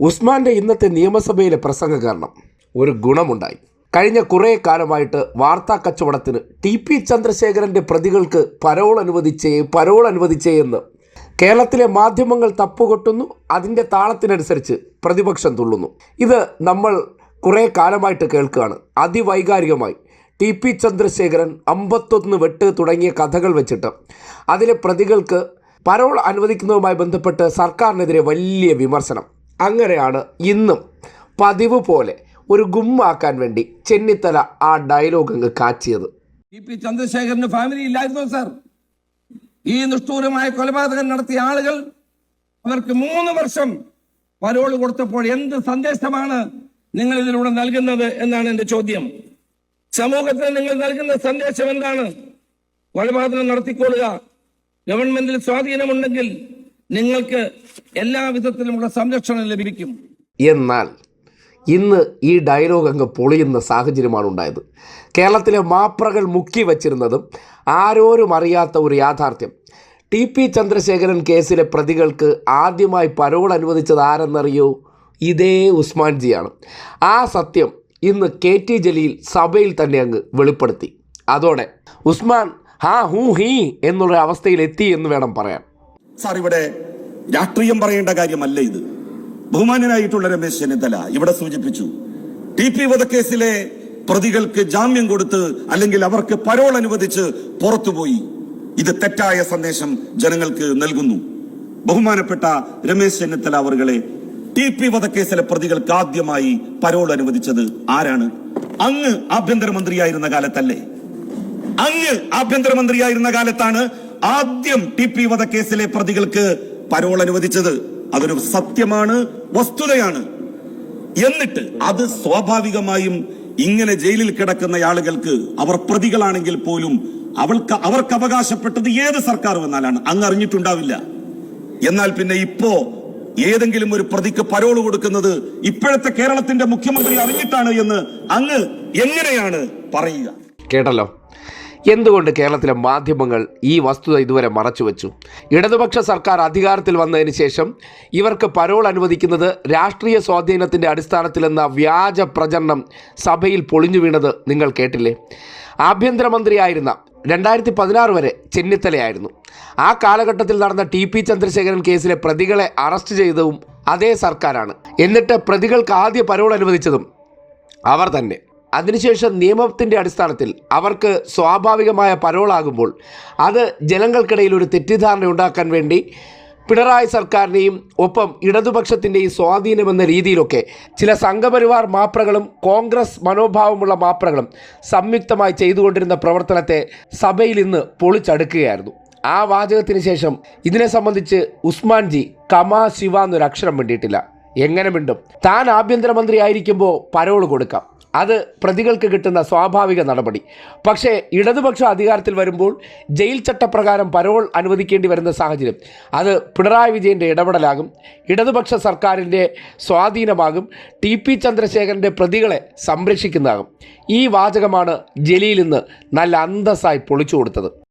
ഉസ്മാന്റെ ഇന്നത്തെ നിയമസഭയിലെ പ്രസംഗം കാരണം ഒരു ഗുണമുണ്ടായി. കഴിഞ്ഞ കുറേ കാലമായിട്ട് വാർത്താ കച്ചവടത്തിന് ടി പി ചന്ദ്രശേഖരന്റെ പ്രതികൾക്ക് പരോൾ അനുവദിച്ചേ പരോൾ അനുവദിച്ചേ എന്ന് കേരളത്തിലെ മാധ്യമങ്ങൾ തപ്പുകൊട്ടുന്നു അതിന്റെ താളത്തിനനുസരിച്ച് പ്രതിപക്ഷം തുള്ളുന്നു. ഇത് നമ്മൾ കുറേ കാലമായിട്ട് കേൾക്കുകയാണ്. അതിവൈകാരികമായി ടി പി ചന്ദ്രശേഖരൻ അമ്പത്തൊന്ന് വെട്ട് തുടങ്ങിയ കഥകൾ വെച്ചിട്ട് അതിലെ പ്രതികൾക്ക് പരോൾ അനുവദിക്കുന്നതുമായി ബന്ധപ്പെട്ട് സർക്കാരിനെതിരെ വലിയ വിമർശനം. അങ്ങനെയാണ് ഇന്നും പതിവ് പോലെ ഒരു ഗുമ്മാക്കാൻ വേണ്ടി ചെന്നിത്തല ആ ഡയലോഗ് അങ്ങ് കാച്ചിയത്. പി ചന്ദ്രശേഖരന് ഫാമിലി ഇല്ലായിരുന്നോ സാർ ഈ നിഷ്ഠൂരമായ കൊലപാതകം നടത്തിയ ആളുകൾ അവർക്ക് മൂന്ന് വർഷം പരോൾ കൊടുത്തപ്പോൾ എന്ത് സന്ദേശമാണ് നിങ്ങൾ ഇതിലൂടെ നൽകുന്നത് എന്നാണ് എന്റെ ചോദ്യം. സമൂഹത്തിന് നിങ്ങൾ നൽകുന്ന സന്ദേശം എന്താണ്? കൊലപാതകം നടത്തിക്കൊള്ളുക. ഗവൺമെന്റിൽ സ്വാധീനമുണ്ടെങ്കിൽ നിങ്ങൾക്ക് എല്ലാ വിധത്തിലുമുള്ള സംരക്ഷണം ലഭിക്കും. എന്നാൽ ഇന്ന് ഈ ഡയലോഗ് അങ്ങ് പൊളിയുന്ന സാഹചര്യമാണ് ഉണ്ടായത്. കേരളത്തിലെ മാപ്രകൾ മുക്കി വച്ചിരുന്നതും ആരോരും അറിയാത്ത ഒരു യാഥാർത്ഥ്യം. ടി പി ചന്ദ്രശേഖരൻ കേസിലെ പ്രതികൾക്ക് ആദ്യമായി പരോൾ അനുവദിച്ചത് ആരെന്നറിയോ? ഇതേ ഉസ്മാൻ ജിയാണ് ആ സത്യം ഇന്ന് കെ ടി ജലീൽ സഭയിൽ തന്നെ അങ്ങ് വെളിപ്പെടുത്തി. അതോടെ ഉസ്മാൻ ഹാ ഹൂ ഹീ എന്നുള്ള അവസ്ഥയിൽ എത്തി എന്ന് വേണം പറയാൻ. സാർ ഇവിടെ രാഷ്ട്രീയം പറയേണ്ട കാര്യമല്ല ഇത്. ബഹുമാനനായിട്ടുള്ള രമേശ് ചെന്നിത്തല ഇവിടെ സൂചിപ്പിച്ചു ടി പി വധക്കേസിലെ പ്രതികൾക്ക് ജാമ്യം കൊടുത്ത് അല്ലെങ്കിൽ അവർക്ക് പരോൾ അനുവദിച്ച് പുറത്തുപോയി. ഇത് തെറ്റായ സന്ദേശം ജനങ്ങൾക്ക് നൽകുന്നു. ബഹുമാനപ്പെട്ട രമേശ് ചെന്നിത്തല അവറുകളെ ടി പി വധക്കേസിലെ പ്രതികൾക്ക് ആദ്യമായി പരോൾ അനുവദിച്ചത് ആരാണ്? അങ്ങ് ആഭ്യന്തരമന്ത്രിയായിരുന്ന കാലത്തല്ലേ? അങ്ങ് ആഭ്യന്തരമന്ത്രിയായിരുന്ന കാലത്താണ് ആദ്യം ടി പി വധക്കേസിലെ പ്രതികൾക്ക് പരോൾ അനുവദിച്ചത് അതൊരു സത്യമാണ് വസ്തുതയാണ്. എന്നിട്ട് അത് സ്വാഭാവികമായും ഇങ്ങനെ ജയിലിൽ കിടക്കുന്ന ആളുകൾക്ക് അവർ പ്രതികളാണെങ്കിൽ പോലും അവൾക്ക് അവർക്ക് അവകാശപ്പെട്ടത് ഏത് സർക്കാർ വന്നാലാണ്? അങ്ങ് അറിഞ്ഞിട്ടുണ്ടാവില്ല. എന്നാൽ പിന്നെ ഇപ്പോ ഏതെങ്കിലും ഒരു പ്രതിക്ക് പരോൾ കൊടുക്കുന്നത് ഇപ്പോഴത്തെ കേരളത്തിന്റെ മുഖ്യമന്ത്രി അറിഞ്ഞിട്ടാണ് എന്ന് അങ്ങ് എങ്ങനെയാണ് പറയുക? കേട്ടല്ലോ. എന്തുകൊണ്ട് കേരളത്തിലെ മാധ്യമങ്ങൾ ഈ വസ്തുത ഇതുവരെ മറച്ചുവെച്ചു ഇടതുപക്ഷ സർക്കാർ അധികാരത്തിൽ വന്നതിന് ശേഷം ഇവർക്ക് പരോൾ അനുവദിക്കുന്നത് രാഷ്ട്രീയ സ്വാധീനത്തിന്റെ അടിസ്ഥാനത്തിലെന്ന വ്യാജ പ്രചരണം സഭയിൽ പൊളിഞ്ഞു വീണത് നിങ്ങൾ കേട്ടില്ലേ? ആഭ്യന്തരമന്ത്രിയായിരുന്ന രണ്ടായിരത്തി പതിനാറ് വരെ ചെന്നിത്തലയായിരുന്നു. ആ കാലഘട്ടത്തിൽ നടന്ന ടി പി ചന്ദ്രശേഖരൻ കേസിലെ പ്രതികളെ അറസ്റ്റ് ചെയ്തതും അതേ സർക്കാരാണ്. എന്നിട്ട് പ്രതികൾക്ക് ആദ്യ പരോൾ അനുവദിച്ചതും അവർ തന്നെ. അതിനുശേഷം നിയമത്തിന്റെ അടിസ്ഥാനത്തിൽ അവർക്ക് സ്വാഭാവികമായ പരോളാകുമ്പോൾ അത് ജനങ്ങൾക്കിടയിൽ ഒരു തെറ്റിദ്ധാരണ ഉണ്ടാക്കാൻ വേണ്ടി പിണറായി സർക്കാരിനെയും ഒപ്പം ഇടതുപക്ഷത്തിന്റെയും സ്വാധീനമെന്ന രീതിയിലൊക്കെ ചില സംഘപരിവാർ മാപ്രകളും കോൺഗ്രസ് മനോഭാവമുള്ള മാപ്രകളും സംയുക്തമായി ചെയ്തുകൊണ്ടിരുന്ന പ്രവർത്തനത്തെ സഭയിൽ ഇന്ന് പൊളിച്ചടുക്കുകയായിരുന്നു. ആ വാചകത്തിന് ശേഷം ഇതിനെ സംബന്ധിച്ച് ഉസ്മാൻജി കമാ ശിവ എന്നൊരു അക്ഷരം വേണ്ടിയിട്ടില്ല എങ്ങനെ മിണ്ടും? താൻ ആഭ്യന്തരമന്ത്രി ആയിരിക്കുമ്പോൾ പരോൾ കൊടുക്കാം. അത് പ്രതികൾക്ക് കിട്ടുന്ന സ്വാഭാവിക നടപടി. പക്ഷേ ഇടതുപക്ഷ അധികാരത്തിൽ വരുമ്പോൾ ജയിൽ ചട്ടപ്രകാരം പരോൾ അനുവദിക്കേണ്ടി വരുന്ന സാഹചര്യം. അത് പിണറായി വിജയന്റെ ഇടപെടലാകും. ഇടതുപക്ഷ സർക്കാരിന്റെ സ്വാധീനമാകും. ടി പി ചന്ദ്രശേഖരന്റെ പ്രതികളെ സംരക്ഷിക്കുന്നതാകും. ഈ വാചകമാണ് ജലീൽ ഇന്ന് നല്ല അന്തസ്സായി പൊളിച്ചു കൊടുത്തത്.